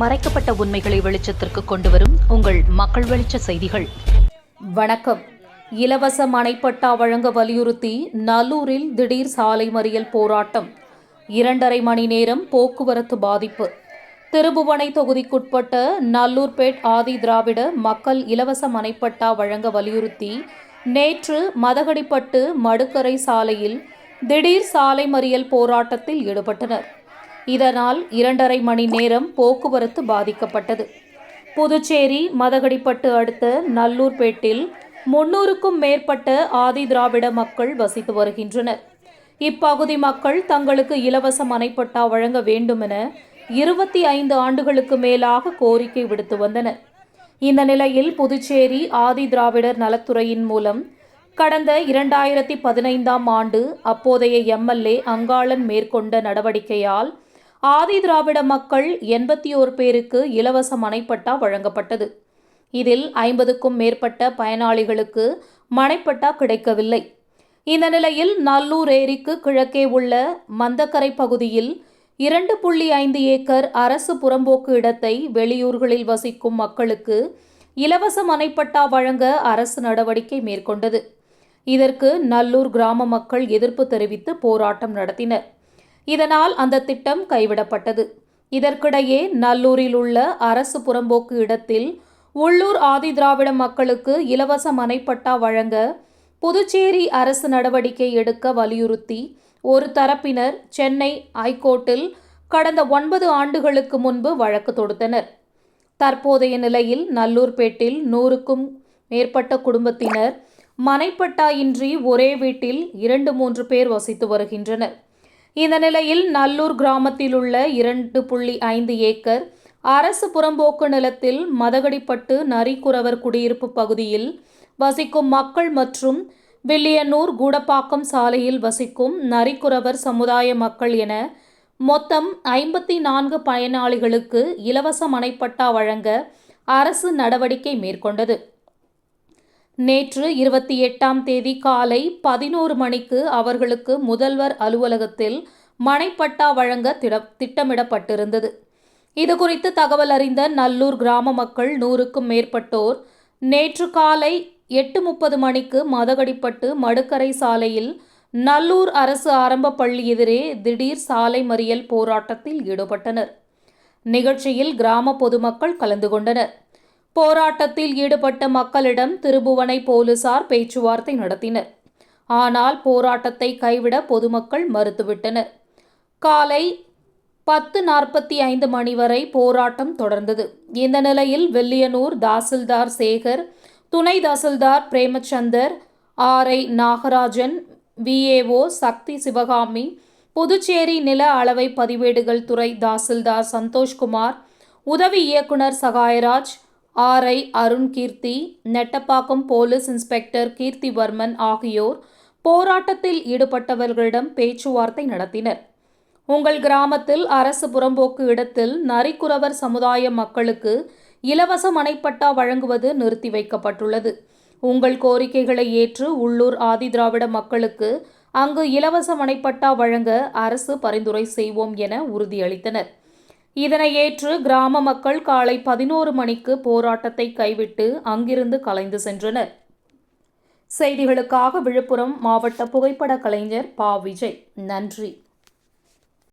மறைக்கப்பட்ட உண்மைகளை வெளிச்சத்திற்கு கொண்டு வரும் உங்கள் மக்கள் வெளிச்ச செய்திகள். வணக்கம். இலவச மனைப்பட்டா வழங்க வலியுறுத்தி நல்லூரில் திடீர் சாலை மறியல் போராட்டம். இரண்டரை மணி நேரம் போக்குவரத்து பாதிப்பு. திருபுவனை தொகுதிக்குட்பட்ட நல்லூர்பேட் ஆதி திராவிட மக்கள் இலவச மனைப்பட்டா வழங்க வலியுறுத்தி நேற்று மதகடிப்பட்டு மடுக்கரை சாலையில் திடீர் சாலை மறியல் போராட்டத்தில் ஈடுபட்டனர். இதனால் இரண்டரை மணி நேரம் போக்குவரத்து பாதிக்கப்பட்டது. புதுச்சேரி மதகடிப்பட்டு அடுத்த நல்லூர்பேட்டில் முன்னூறுக்கும் மேற்பட்ட ஆதி திராவிட மக்கள் வசித்து வருகின்றனர். இப்பகுதி மக்கள் தங்களுக்கு இலவச மனைப்பட்டா வழங்க வேண்டுமென இருபத்தி ஐந்து ஆண்டுகளுக்கு மேலாக கோரிக்கை விடுத்து வந்தனர். இந்த நிலையில் புதுச்சேரி ஆதி திராவிடர் நலத்துறையின் மூலம் கடந்த இரண்டாயிரத்தி பதினைந்தாம் ஆண்டு அப்போதைய எம்எல்ஏ அங்காளன் மேற்கொண்ட நடவடிக்கையால் ஆதி திராவிட மக்கள் எண்பத்தி ஓர் பேருக்கு இலவச மனைப்பட்டா வழங்கப்பட்டது. இதில் ஐம்பதுக்கும் மேற்பட்ட பயனாளிகளுக்கு மனைப்பட்டா கிடைக்கவில்லை. இந்த நிலையில் நல்லூர் ஏரிக்கு கிழக்கே உள்ள மந்தக்கரை பகுதியில் இரண்டு புள்ளி ஐந்து ஏக்கர் அரசு புறம்போக்கு இடத்தை வெளியூர்களில் வசிக்கும் மக்களுக்கு இலவச மனைப்பட்டா வழங்க அரசு நடவடிக்கை மேற்கொண்டது. இதற்கு நல்லூர் கிராம மக்கள் எதிர்ப்பு தெரிவித்து போராட்டம் நடத்தினர். இதனால் அந்த திட்டம் கைவிடப்பட்டது. இதற்கிடையே நல்லூரில் உள்ள அரசு புறம்போக்கு இடத்தில் உள்ளூர் ஆதி திராவிட மக்களுக்கு இலவச மனைப்பட்டா வழங்க புதுச்சேரி அரசு நடவடிக்கை எடுக்க வலியுறுத்தி ஒரு தரப்பினர் சென்னை ஐகோர்ட்டில் கடந்த ஒன்பது ஆண்டுகளுக்கு முன்பு வழக்கு தொடுத்தனர். தற்போதைய நிலையில் நல்லூர்பேட்டில் நூறுக்கும் மேற்பட்ட குடும்பத்தினர் மனைப்பட்டா இன்றி ஒரே வீட்டில் இரண்டு மூன்று பேர் வசித்து வருகின்றனர். இந்த நிலையில் நல்லூர் கிராமத்தில் உள்ள இரண்டு புள்ளி ஐந்து ஏக்கர் அரசு புறம்போக்கு நிலத்தில் மதகடிப்பட்டு நரிக்குறவர் குடியிருப்பு பகுதியில் வசிக்கும் மக்கள் மற்றும் வில்லியனூர் கூடப்பாக்கம் சாலையில் வசிக்கும் நரிக்குறவர் சமுதாய மக்கள் என மொத்தம் ஐம்பத்தி நான்கு பயனாளிகளுக்கு இலவச மனைப்பட்டா வழங்க அரசு நடவடிக்கை மேற்கொண்டது. நேற்று இருபத்தி எட்டாம் தேதி காலை பதினோரு மணிக்கு அவர்களுக்கு முதல்வர் அலுவலகத்தில் மனைப்பட்டா வழங்க திட- திட்டமிடப்பட்டிருந்தது. இதுகுறித்து தகவல் அறிந்த நல்லூர் கிராம மக்கள் நூறுக்கும் மேற்பட்டோர் நேற்று காலை எட்டு முப்பது மணிக்கு மதகடிப்பட்டு மடுக்கரை சாலையில் நல்லூர் அரசு ஆரம்ப பள்ளி எதிரே திடீர் சாலை மறியல் போராட்டத்தில் ஈடுபட்டனர். நிகழ்ச்சியில் கிராம பொதுமக்கள் கலந்து கொண்டனர். போராட்டத்தில் ஈடுபட்ட மக்களிடம் திருபுவனை போலீசார் பேச்சுவார்த்தை நடத்தினர். ஆனால் போராட்டத்தை கைவிட பொதுமக்கள் மறுத்துவிட்டனர். காலை பத்து நாற்பத்தி ஐந்து மணி வரை போராட்டம் தொடர்ந்தது. இந்த நிலையில் வெள்ளியனூர் தாசில்தார் சேகர் துணை தாசில்தார் பிரேமச்சந்தர் ஆர்ஐ நாகராஜன் விஏஓ சக்தி சிவகாமி புதுச்சேரி நில அளவை பதிவேடுகள் துறை தாசில்தார் சந்தோஷ்குமார் உதவி இயக்குனர் Sagayaraj RI Arun Keerthi Nettapakkam police inspector Keerthivarman ஆகியோர் போராட்டத்தில் ஈடுபட்டவர்களிடம் பேச்சுவார்த்தை நடத்தினர். உங்கள் கிராமத்தில் அரசு புறம்போக்கு இடத்தில் நரிக்குறவர் சமுதாய மக்களுக்கு இலவச மனைப்பட்டா வழங்குவது நிறுத்தி வைக்கப்பட்டுள்ளது. உங்கள் கோரிக்கைகளை ஏற்று உள்ளூர் ஆதி திராவிட மக்களுக்கு அங்கு இலவச மனைப்பட்டா வழங்க அரசு பரிந்துரை செய்வோம் என உறுதியளித்தனர். இதனை ஏற்று கிராம மக்கள் காலை பதினோரு மணிக்கு போராட்டத்தை கைவிட்டு அங்கிருந்து கலைந்து சென்றனர். செய்திகளுக்காக விழுப்புரம் மாவட்ட புகைப்பட கலைஞர் பா. விஜய். நன்றி.